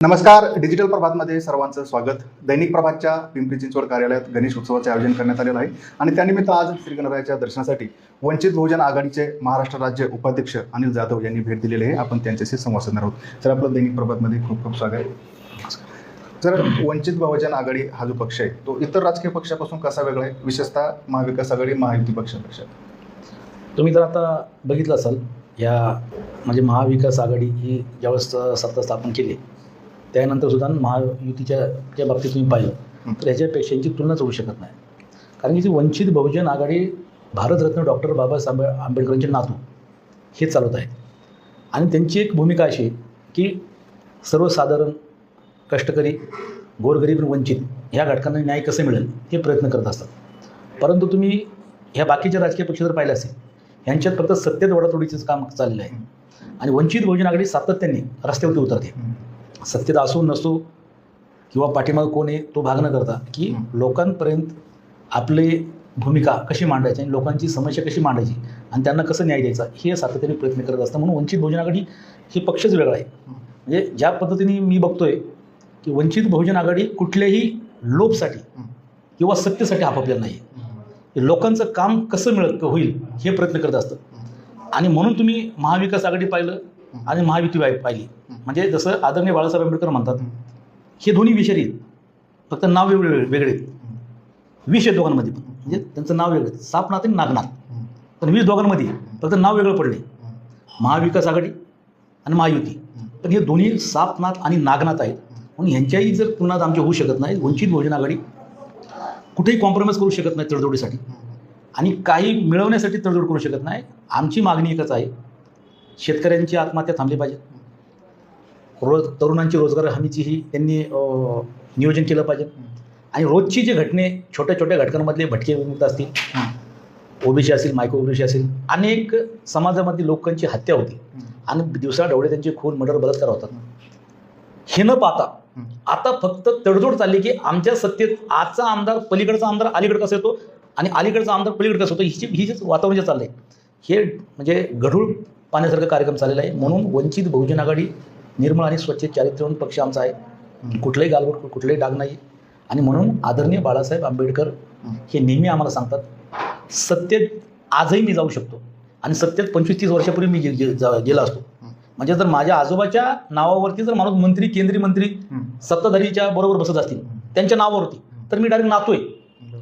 नमस्कार डिजिटल प्रभातमध्ये सर्वांचं स्वागत. दैनिक प्रभातच्या पिंपरी चिंचवड कार्यालयात गणेश उत्सवाचे आयोजन करण्यात आलेलं आहे. आणि त्यानिमित्त आज श्री गणरायाच्या दर्शनासाठी वंचित बहुजन आघाडीचे महाराष्ट्र राज्य उपाध्यक्ष अनिल जाधव यांनी भेट दिलेली आहे. आपण त्यांच्याशी संवाद साधणार आहोत. तर आपलं दैनिक प्रभातमध्ये खूप खूप स्वागत आहे. तर वंचित बहुजन आघाडी हा जो पक्ष आहे तो इतर राजकीय पक्षापासून कसा वेगळा आहे? विशेषतः महाविकास आघाडी महायुती पक्षापेक्षा. तुम्ही तर आता बघितलं असाल या म्हणजे महाविकास आघाडी ही ज्यावेळेस सत्ता स्थापन केली त्यानंतर सुद्धा महायुतीच्या त्या बाबतीत तुम्ही पाहिलं. तर ह्याच्यापेक्षा यांची तुलनाच होऊ शकत नाही. कारण की जी वंचित बहुजन आघाडी भारतरत्न डॉक्टर बाबासाहेब आंबेडकरांचे नातू हे चालवत आहेत. आणि त्यांची एक भूमिका अशी की सर्वसाधारण कष्टकरी गोरगरीब आणि वंचित ह्या घटकांना न्याय कसं मिळेल हे प्रयत्न करत असतात. परंतु तुम्ही ह्या बाकीच्या राजकीय पक्ष जर पाहिलं असेल ह्यांच्यात फक्त सत्तेत वडातोडीचंच काम चाललेलं आहे. आणि वंचित बहुजन आघाडी सातत्याने रस्त्यावरती उतरते. सत्तेत असो नसो किंवा पाठीमागं कोण आहे तो भाग न करता की. लोकांपर्यंत आपली भूमिका कशी मांडायची आणि लोकांची समस्या कशी मांडायची आणि त्यांना कसं न्याय द्यायचा हे सातत्याने प्रयत्न करत असतं. म्हणून वंचित बहुजन आघाडी हे पक्षच वेगळा आहे. म्हणजे ज्या पद्धतीने मी बघतोय की वंचित बहुजन आघाडी कुठल्याही लोभसाठी किंवा सत्तेसाठी आपापलेलं नाही. लोकांचं काम कसं मिळत होईल हे प्रयत्न करत असतं. आणि म्हणून तुम्ही महाविकास आघाडी पाहिलं आणि महायुती पाहिली. म्हणजे जसं आदरणीय बाळासाहेब आंबेडकर म्हणतात हे दोन्ही विषारी आहेत. फक्त नाव वेगळे वेगळे आहेत. विष आहे दोघांमध्ये पण. म्हणजे त्यांचं नाव वेगळं. सापनाथ आणि नागनाथ पण विष दोघांमध्ये. फक्त नाव वेगळं पडले महाविकास आघाडी आणि महायुती. पण हे दोन्ही सापनाथ आणि नागनाथ आहेत. म्हणून ह्यांच्याही जर तुलनात आमची होऊ शकत नाही वंचित बहुजन आघाडी कुठेही कॉम्प्रोमाइज करू शकत नाही तडजोडीसाठी. आणि काही मिळवण्यासाठी तडजोड करू शकत नाही. आमची मागणी एकच आहे. शेतकऱ्यांची आत्महत्या थांबली पाहिजे. रोज तरुणांची रोजगार हमीची ही त्यांनी नियोजन केलं पाहिजे. आणि रोजची जे घटने छोट्या छोट्या घटकांमधले भटके विमुक्त असतील ओबीसी असेल मायक्रो ओबीसी असेल अनेक समाजामधली लोकांची हत्या होती. आणि दिवसा डवळे त्यांचे खून मर्डर बलात्कार होतात. हे न पाहता आता फक्त तडजोड चालली की आमच्या सत्तेत आजचा आमदार पलीकडचा आमदार अलीकडे कसं येतो? आणि अलीकडचा आमदार पलीकडे कसं होतो? हिची ही जे वातावरण जे चाललंय हे म्हणजे गढूळ पाण्यासारखं कार्यक्रम चाललेला आहे. म्हणून वंचित बहुजन आघाडी निर्मळ आणि स्वच्छ चारित्र्यवान पक्ष आमचा आहे. कुठलंही गालबोट कुठलंही डाग नाही. आणि म्हणून आदरणीय बाळासाहेब आंबेडकर हे नेहमी आम्हाला सांगतात सत्तेत आजही मी जाऊ शकतो. आणि सत्तेत पंचवीस तीस वर्षापूर्वी मी गे- गेला असतो. म्हणजे जर माझ्या आजोबाच्या नावावरती जर माणूस मंत्री केंद्रीय मंत्री सत्ताधारीच्या बरोबर बसत असतील त्यांच्या नावावरती तर मी डायरेक्ट नातोय.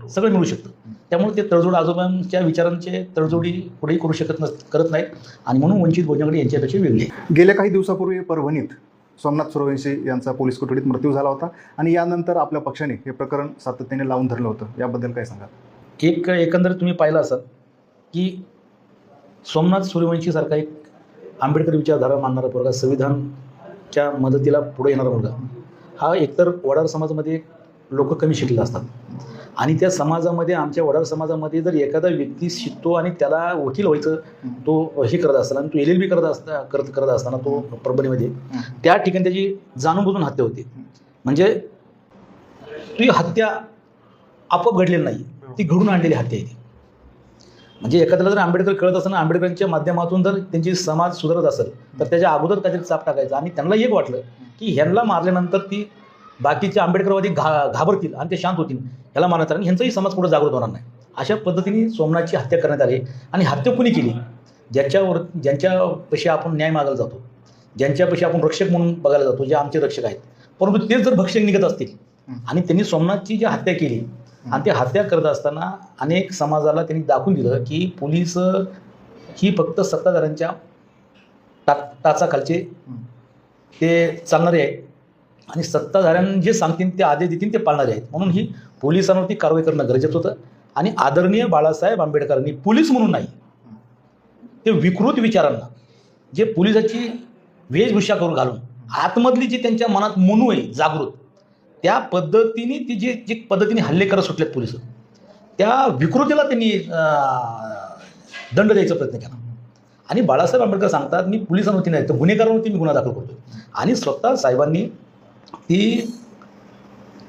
सगळं मिळू शकतं. त्यामुळे ते तडजोड आजोबांच्या विचारांचे तडजोडी पुढेही करू शकत नस करत नाहीत. आणि म्हणून वंचित भोजनाकडे यांच्यापेक्षा वेगळी गेल्या काही दिवसापूर्वी परभणीत सोमनाथ सूर्यवंशी यांचा पोलीस कोठडीत मृत्यू झाला होता. आणि यानंतर आपल्या पक्षाने हे प्रकरण सातत्याने लावून धरलं होतं. याबद्दल काय सांगा एक एकंदरीत तुम्ही पाहिलं असाल की सोमनाथ सूर्यवंशीसारखा एक आंबेडकर विचारधारा मानणारा पोरगा संविधानच्या मदतीला पुढे येणारा मुलगा हा एकतर वडार समाजामध्ये लोक कमी शिकलेले असतात. आणि त्या समाजामध्ये आमच्या वडार समाजामध्ये जर एखादा व्यक्ती शिकतो आणि त्याला वकील व्हायचं तो हे करत असताना तो एल एल बी करत असता करत करत असताना तो परभणीमध्ये त्या ठिकाणी त्याची जाणून बुजून हत्या होते. म्हणजे ती हत्या आपोआप घडलेली नाही ती घडून आणलेली हत्या आहे म्हणजे एखाद्याला जर आंबेडकर कळत असताना आंबेडकरांच्या माध्यमातून जर त्यांची समाज सुधारत असेल तर त्याच्या अगोदर काहीतरी चाप टाकायचा. आणि त्यांना एक वाटलं की ह्यांना मारल्यानंतर ती बाकीचे आंबेडकरवादी घा घाबरतील आणि ते शांत होतील ह्याला मारण्यात आणि ह्यांचाही समाज पुढे जागृत होणार नाही. अशा पद्धतीने सोमनाथची हत्या करण्यात आली आणि हत्या कुणी केली? ज्याच्यावर ज्यांच्यापाशी आपण न्याय मागायला जातो ज्यांच्यापाशी आपण रक्षक म्हणून बघायला जातो जे आमचे रक्षक आहेत. परंतु तेच जर भक्षक निघत असतील आणि त्यांनी सोमनाथची जी हत्या केली आणि ते हत्या करत असताना अनेक समाजाला त्यांनी दाखवून दिलं की पोलीस ही फक्त सत्ताधाऱ्यांच्या टा टाचाखालचे ते चालणारे आहेत आणि सत्ताधाऱ्यांनी जे सांगतील ते आदेश देतील ते पाळणारे आहेत. म्हणून ही पोलिसांवरती कारवाई करणं गरजेचं होतं. आणि आदरणीय बाळासाहेब आंबेडकरांनी पोलीस म्हणून नाही ते विकृत विचारांना जे पोलिसाची वेशभूषा करून घालून आतमधली जी त्यांच्या मनात मनू आहे जागृत त्या पद्धतीने ती जे जे पद्धतीने हल्ले करत सुटलेत पोलीस त्या विकृतीला त्यांनी दंड द्यायचा प्रयत्न केला. आणि बाळासाहेब आंबेडकर सांगतात मी पोलिसांवरती नाही तर गुन्हेगारांवरती मी गुन्हा दाखल करतो आणि स्वतः साहेबांनी ती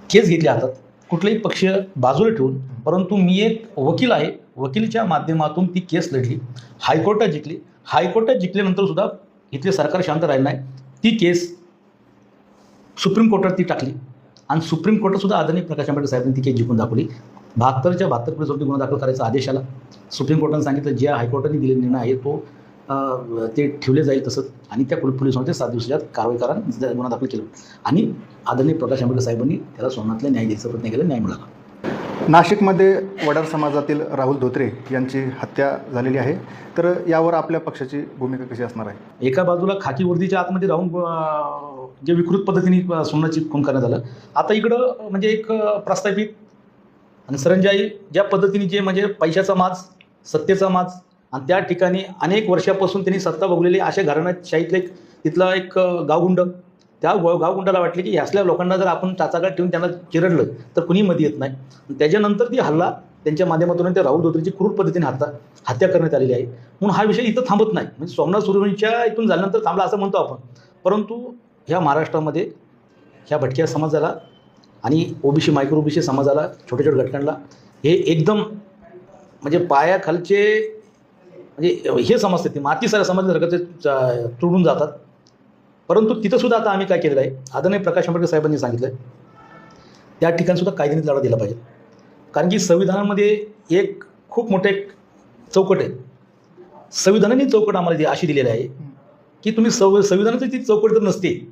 केस घेतली हातात. कुठलाही पक्ष बाजूला ठेवून परंतु मी एक वकील आहे. वकीलच्या माध्यमातून ती केस लढली. हायकोर्टात जिंकली. हायकोर्टात जिंकल्यानंतर सुद्धा इथले सरकार शांत राहिलं नाही. ती केस सुप्रीम कोर्टात ती टाकली. आणि सुप्रीम कोर्टात सुद्धा आदरणीय प्रकाश आंबेडकर साहेबांनी ती केस जिंकून दाखवली. बहात्तरच्या बहात्तर पोलीसवरती गुन्हा दाखल करायचा आदेश आला. सुप्रीम कोर्टाने सांगितलं ज्या हायकोर्टाने दिलेला निर्णय आहे तो ते ठेवले जाईल तसंच आणि त्या पोलीस पोलिसांमध्ये सात दिवसात कारवाई करा गुन्हा दाखल केला. आणि आदरणीय प्रकाश आंबेडकर साहेबांनी त्याला सोमनाथला न्याय द्यायचा प्रयत्न केला न्याय मिळाला. नाशिकमध्ये वडार समाजातील राहुल धोत्रे यांची हत्या झालेली आहे. तर यावर आपल्या पक्षाची भूमिका कशी असणार आहे? एका बाजूला खाकी वर्दीच्या आतमध्ये राहून जे विकृत पद्धतीने सोमनाथची खून करण्यात आलं. आता इकडं म्हणजे एक प्रस्थापित आणि सरंजाई ज्या पद्धतीने जे म्हणजे पैशाचा माज सत्तेचा माज आणि त्या ठिकाणी अनेक वर्षापासून त्यांनी सत्ता भोगलेली अशा घराण्याशाहीतलं एक तिथला एक गावगुंड. त्या गावगुंडाला वाटले की असल्या लोकांना जर आपण टाचागाट ठेवून त्यांना चिरडलं तर कुणी मध्ये येत नाही. त्याच्यानंतर ती हल्ला त्यांच्या माध्यमातून त्या राहुल धोत्रेची क्रूर पद्धतीने हत्या हत्या करण्यात आलेली आहे. म्हणून हा विषय इथं थांबत नाही. म्हणजे सोमनाथ सुरवणीच्या इथून झाल्यानंतर थांबला असं म्हणतो आपण. परंतु ह्या महाराष्ट्रामध्ये ह्या भटक्या समाजाला आणि ओबीसी मायक्रो ओबीसी समाजाला छोट्या छोट्या घटकांना हे एकदम म्हणजे पायाखालचे म्हणजे हे समजते ती माती साऱ्या समजल्यासारखं ते तुडून जातात. परंतु तिथंसुद्धा आता आम्ही काय केलेलं आहे? आदरणीय प्रकाश आंबेडकर साहेबांनी सांगितलं त्या ठिकाणीसुद्धा कायद्याने लढा दिला पाहिजे. कारण की संविधानामध्ये एक खूप मोठे एक चौकट आहे. संविधानाने चौकट आम्हाला दि- अशी दिलेली आहे की तुम्ही सव संविधानाची ती चौकट जर नसते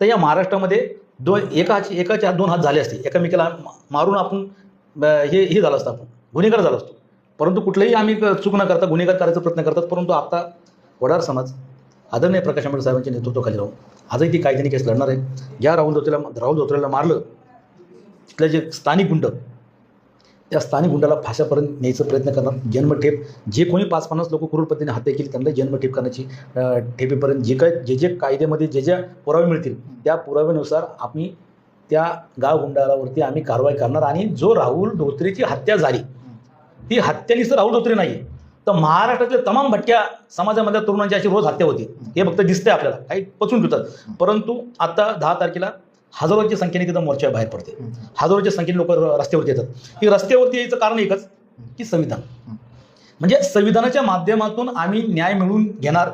तर या महाराष्ट्रामध्ये दोन एका एकाच्या एकाचे दोन हात झाले असते. एकामेकाला मारून आपण ब- हे हे झालं असतं आपण. गुन्हेगार झालं असतो. परंतु कुठलंही आम्ही चूक न करता गुन्हेगार करायचा प्रयत्न करतात परंतु आता वडार समाज आदरणीय प्रकाश आंबेडकर साहेबांच्या नेतृत्वाखाली राहून आजही ती कायद्याने केस लढणार आहे. ज्या राहुल धोत्रेला राहुल धोत्रेला मारलं तिथले जे स्थानिक गुंड त्या स्थानिक गुंडाला फाशापर्यंत न्यायचा प्रयत्न करणार जन्मठेप जे कोणी पाच पन्नास लोक क्रूर पद्धतीने हत्या केली त्यांना जन्मठेप करण्याची ठेपेपर्यंत जे काय जे जे कायद्यामध्ये जे ज्या पुरावे मिळतील त्या पुराव्यानुसार आम्ही त्या गाव गुंडालावरती आम्ही कारवाई करणार आणि जो राहुल धोत्रेची हत्या झाली ती हत्या नुसतं राहुल धोत्रे नाही तर महाराष्ट्रातल्या तमाम भटक्या समाजामधल्या तरुणांची अशी रोज हत्या होती. हे फक्त दिसतंय आपल्याला. काही पचून ठेवतात परंतु आता दहा तारखेला हजारोच्या संख्येने तिथं मोर्चा बाहेर पडते. हजारोच्या संख्येने लोक रस्त्यावरती येतात. की रस्त्यावरती यायचं कारण एकच की संविधान. म्हणजे संविधानाच्या माध्यमातून आम्ही न्याय मिळवून घेणार.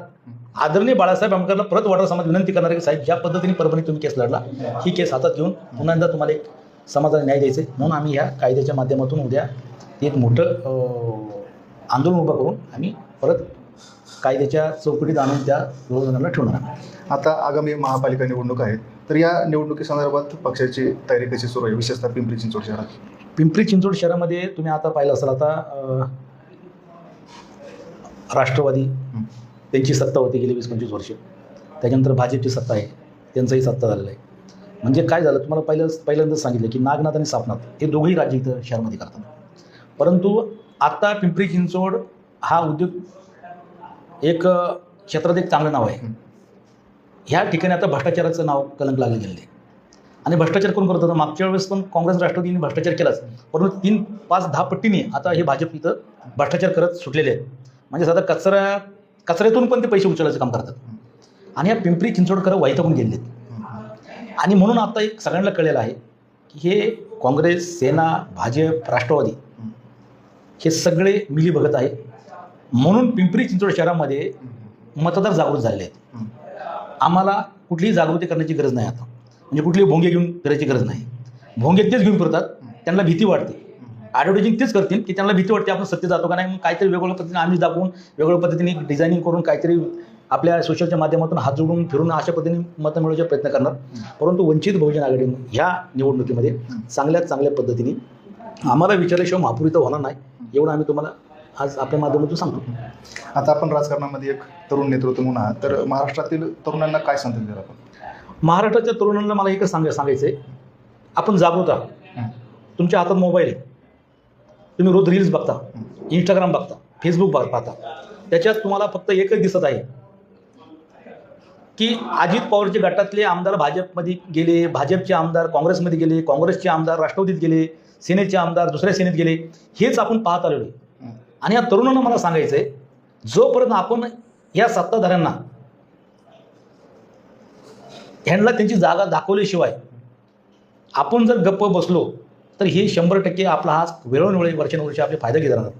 आदरणीय बाळासाहेब आंबेडकरला परत वाटा समाज विनंती करणार की साहेब ज्या पद्धतीने परभणी तुम्ही केस लढला ही केस हातात घेऊन पुन्हा एकदा तुम्हाला एक समाजाला न्याय द्यायचे म्हणून आम्ही ह्या कायद्याच्या माध्यमातून उद्या एक मोठं आंदोलन उभं करून आम्ही परत कायद्याच्या चौकटीत आणून त्या रोजगाराला ठेवणार. आता आगामी महापालिका निवडणूक आहेत तर या निवडणुकीसंदर्भात पक्षाची तयारी कशी सुरू आहे विशेषतः पिंपरी चिंचवड शहरात. पिंपरी चिंचवड शहरामध्ये तुम्ही आता पाहिलं असाल आता राष्ट्रवादी त्यांची सत्ता होती गेली वीस पंचवीस वर्ष. त्याच्यानंतर भाजपची सत्ता आहे त्यांचंही सत्ता झालेलं आहे. म्हणजे काय झालं तुम्हाला पहिलं पहिल्यांदाच सांगितलं की नागनाथ आणि सापनाथ हे दोघंही राज्य इथं शहरामध्ये करतात. परंतु आता पिंपरी चिंचवड हा उद्योग एक क्षेत्रात एक चांगलं नाव आहे. ह्या ठिकाणी आता भ्रष्टाचाराचं नाव कलंक लागलं आहे. आणि भ्रष्टाचार कोण करत होतं? मागच्या वेळेस पण काँग्रेस राष्ट्रवादीने भ्रष्टाचार केलाच. परंतु तीन पाच दहा पट्टीने आता हे भाजप इथं भ्रष्टाचार करत सुटलेले आहेत. म्हणजे साधा कचरा कचऱ्यातून पण ते पैसे उचलायचं काम करतात. आणि या पिंपरी चिंचवडकर गेलेले आहेत. आणि म्हणून आता एक सगळ्यांना कळलेलं आहे की हे काँग्रेस सेना भाजप राष्ट्रवादी हे सगळे मिली बघत आहे म्हणून पिंपरी चिंचवड शहरामध्ये मतदार जागृत झालेले आहेत. आम्हाला कुठलीही जागृती करण्याची गरज नाही आता. म्हणजे कुठलीही भोंगे घेऊन फिरायची गरज नाही. भोंगे तेच घेऊन फिरतात त्यांना भीती वाटते. ॲडव्हर्टायझिंग तेच करतील की त्यांना भीती वाटते आपण सत्य जातो का नाही मग काहीतरी वेगवेगळ्या पद्धतीने आम्ही दाखवून वेगवेगळ्या पद्धतीने डिझायनिंग करून काहीतरी आपल्या सोशलच्या माध्यमातून हात जोडून फिरून अशा पद्धतीने मतं मिळवण्याचा प्रयत्न करणार. परंतु वंचित बहुजन आघाडीने ह्या निवडणुकीमध्ये चांगल्यात चांगल्या पद्धतीने आम्हाला विचारल्याशिवाय महापुरी तर होणार नाही. एवढं आम्ही तुम्हाला आज आपल्या माध्यमातून सांगतो. आता आपण राजकारणामध्ये एक तरुण नेतृत्व म्हणून आहात. तर महाराष्ट्रातील तरुणांना काय संदेश द्याल आपण? महाराष्ट्राच्या तरुणांना मला एकच सांगाय सांगायचं आहे आपण जागृत आहात. तुमच्या हातात मोबाईल आहे. तुम्ही रोज रील्स बघता. इंस्टाग्राम बघता. फेसबुक पाहता. त्याच्यात तुम्हाला फक्त एकच दिसत आहे. की अजित पवारचे गटातले आमदार भाजपमध्ये गेले भाजपचे आमदार काँग्रेसमध्ये गेले काँग्रेसचे आमदार राष्ट्रवादीत गेले. सेनेचे आमदार दुसऱ्या सेनेत गेले हेच आपण पाहत आलेलो आहे. आणि या तरुणांना मला सांगायचं आहे जोपर्यंत आपण या सत्ताधाऱ्यांना ह्यांना त्यांची जागा दाखवल्याशिवाय आपण जर गप्प बसलो तर हे शंभर टक्के आपला हा वेळोवेळी वर्षानुवर्षे आपले फायदा घेत राहणार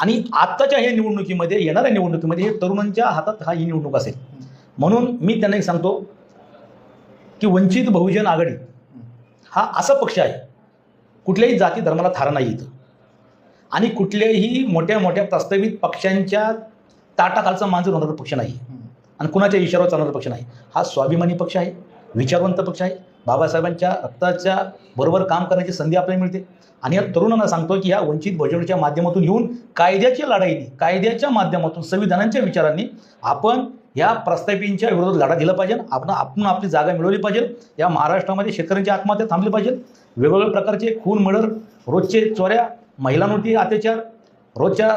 आणि आत्ताच्या ह्या निवडणुकीमध्ये येणाऱ्या निवडणुकीमध्ये हे तरुणांच्या हातात हा ही निवडणूक असेल. म्हणून मी त्यांना एक सांगतो की वंचित बहुजन आघाडी हा असा पक्ष आहे कुठल्याही जाती धर्माला थारा नाही इथं. आणि कुठल्याही मोठ्या मोठ्या प्रस्तावित पक्षांच्या ताटाखालचा मांजर होणारा पक्ष नाही. आणि कुणाच्या इशाऱ्यावर चालणारा पक्ष नाही. हा स्वाभिमानी पक्ष आहे विचारवंत पक्ष आहे. बाबासाहेबांच्या रक्ताच्या बरोबर काम करण्याची संधी आपल्याला मिळते. आणि या तरुणांना सांगतो की या वंचित बहुजनच्या माध्यमातून येऊन कायद्याच्या लढाईने कायद्याच्या माध्यमातून संविधानाच्या विचारांनी आपण या प्रस्तापींच्या विरोधात लढा दिला पाहिजे. आपण आपण आपली जागा मिळवली पाहिजे. या महाराष्ट्रामध्ये शेतकऱ्यांची आत्महत्या थांबली पाहिजे. वेगवेगळ्या प्रकारचे खून मर्डर रोजचे चोऱ्या महिलांवरती अत्याचार रोजच्या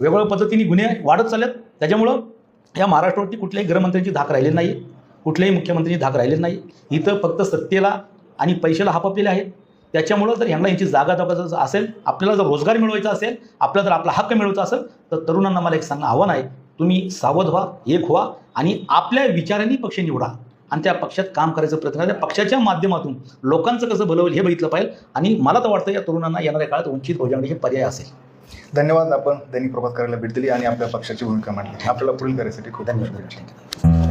वेगवेगळ्या पद्धतीने गुन्हे वाढत चाललेत. त्याच्यामुळं या महाराष्ट्रावरती कुठल्याही गृहमंत्र्यांची धाक राहिली नाही. कुठल्याही मुख्यमंत्र्यांची धाक राहिली नाही. इथं फक्त सत्तेला आणि पैशाला हापपलेले आहेत. त्याच्यामुळं जर यांना यांची जागा दाखवायचं असेल आपल्याला जर रोजगार मिळवायचा असेल आपल्याला जर आपला हक्क मिळवायचा असेल तर तरुणांना मला एक सांगणं आव्हान आहे. तुम्ही सावध व्हा एक व्हा आणि आपल्या विचारांनी पक्ष निवडा. आणि त्या पक्षात काम करायचा प्रयत्न करा. त्या पक्षाच्या माध्यमातून लोकांचं कसं भलं होईल हे बघितलं पाहिजे आणि मला तर वाटतं या तरुणांना येणाऱ्या काळात वंचित बहुजन हे पर्याय असेल. धन्यवाद. आपण दैनिक प्रभात कार्याला भेट दिली आणि आपल्या पक्षाची भूमिका मांडली. आपल्याला पुढील कार्यासाठी खूप धन्यवाद.